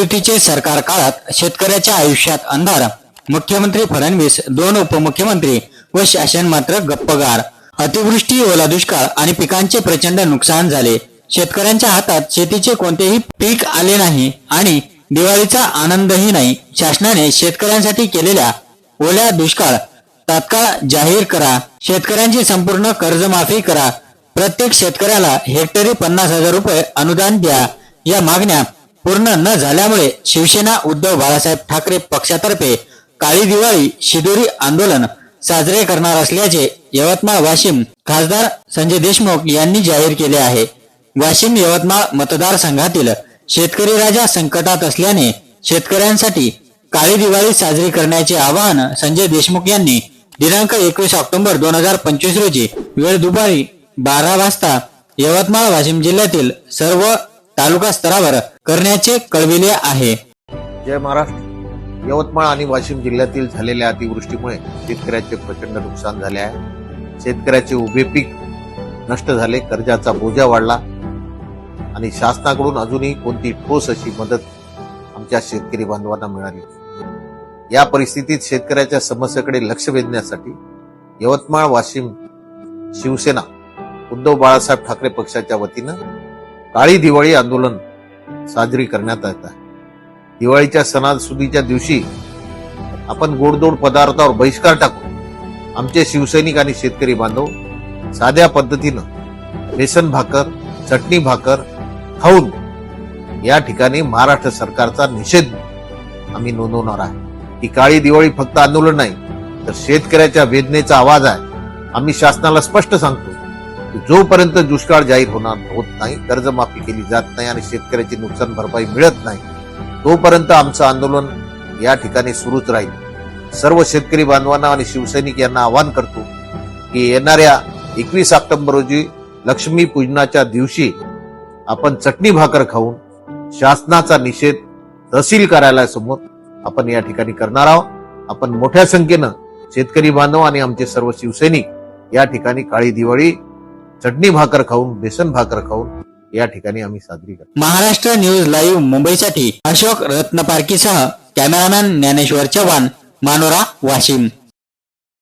महायुतीचे सरकार काळात शेतकऱ्याच्या आयुष्यात अंधार. मुख्यमंत्री फडणवीस दोन उपमुख्यमंत्री व शासन मात्र गप्पगार. अतिवृष्टी ओला दुष्काळ आणि पिकांचे प्रचंड नुकसान झाले. शेतकऱ्यांच्या हातात शेतीचे कोणतेही पीक आले नाही आणि दिवाळीचा आनंदही नाही. शासनाने शेतकऱ्यांसाठी केलेल्या ओल्या दुष्काळ तात्काळ जाहीर करा. शेतकऱ्यांची संपूर्ण कर्जमाफी करा. प्रत्येक शेतकऱ्याला हेक्टरी पन्नास हजार रुपये अनुदान द्या. या मागण्या पूर्ण न झाल्यामुळे शिवसेना उद्धव बाळासाहेब ठाकरे पक्षातर्फे काळी दिवाळी शिदोरी आंदोलन साजरे करणार असल्याचे यवतमाळ वाशिम खासदार संजय देशमुख यांनी जाहीर केले आहे. वाशिम यवतमाळ मतदारसंघातील शेतकरी राजा संकटात असल्याने शेतकऱ्यांसाठी काळी दिवाळी साजरी करण्याचे आवाहन संजय देशमुख यांनी दिनांक एकवीस ऑक्टोबर दोन हजार पंचवीस रोजी वेळ दुपारी बारा वाजता यवतमाळ वाशिम जिल्ह्यातील सर्व तालुका स्तरावर करण्याचे कळविले आहे. जय महाराष्ट्र. यवतमाळ आणि वाशिम जिल्ह्यातील झालेल्या अतिवृष्टीमुळे शेतकऱ्याचे प्रचंड नुकसान झाले आहे. शेतकऱ्याचे उभे पीक नष्ट झाले कर्जाचा बोजा वाढला आणि शासनाकडून अजूनही कोणती ठोस अशी मदत आमच्या शेतकरी बांधवांना मिळाली? या परिस्थितीत शेतकऱ्याच्या समस्येकडे लक्ष वेधण्यासाठी यवतमाळ वाशिम शिवसेना उद्धव बाळासाहेब ठाकरे पक्षाच्या वतीनं काळी दिवाळी आंदोलन साजरी करण्यात येत आहे. दिवाळीच्या सणासुदीच्या दिवशी आपण गोडदोड पदार्थावर बहिष्कार टाकू. आमचे शिवसैनिक आणि शेतकरी बांधव साध्या पद्धतीनं बेसन भाकर चटणी भाकर खाऊन या ठिकाणी महाराष्ट्र सरकारचा निषेध आम्ही नोंदवणार आहे. ही काळी दिवाळी फक्त आंदोलन नाही तर शेतकऱ्याच्या वेदनेचा आवाज आहे. आम्ही शासनाला स्पष्ट सांगतो जोपर्यंत दुष्काळ जाहीर होणार होत नाही कर्जमाफी केली जात नाही आणि शेतकऱ्याची नुकसान भरपाई मिळत नाही तोपर्यंत आमचं आंदोलन या ठिकाणी सुरूच राहील. सर्व शेतकरी बांधवांना आणि शिवसैनिक यांना आवाहन करतो की येणाऱ्या एकवीस ऑक्टोबर रोजी लक्ष्मी पूजनाच्या दिवशी आपण चटणी भाकर खाऊन शासनाचा निषेध तहसील कार्यालयासमोर आपण या ठिकाणी करणार आहोत. आपण मोठ्या संख्येनं शेतकरी बांधव आणि आमचे सर्व शिवसैनिक या ठिकाणी काळी दिवाळी चटणी भाकर खाऊन बेसन भाकर खाऊन या ठिकाणी आम्ही साजरी करतो. महाराष्ट्र न्यूज लाईव्ह मुंबईसाठी अशोक रत्नपारकीसह कॅमेरामॅन ज्ञानेश्वर चव्हाण मानोरा वाशिम.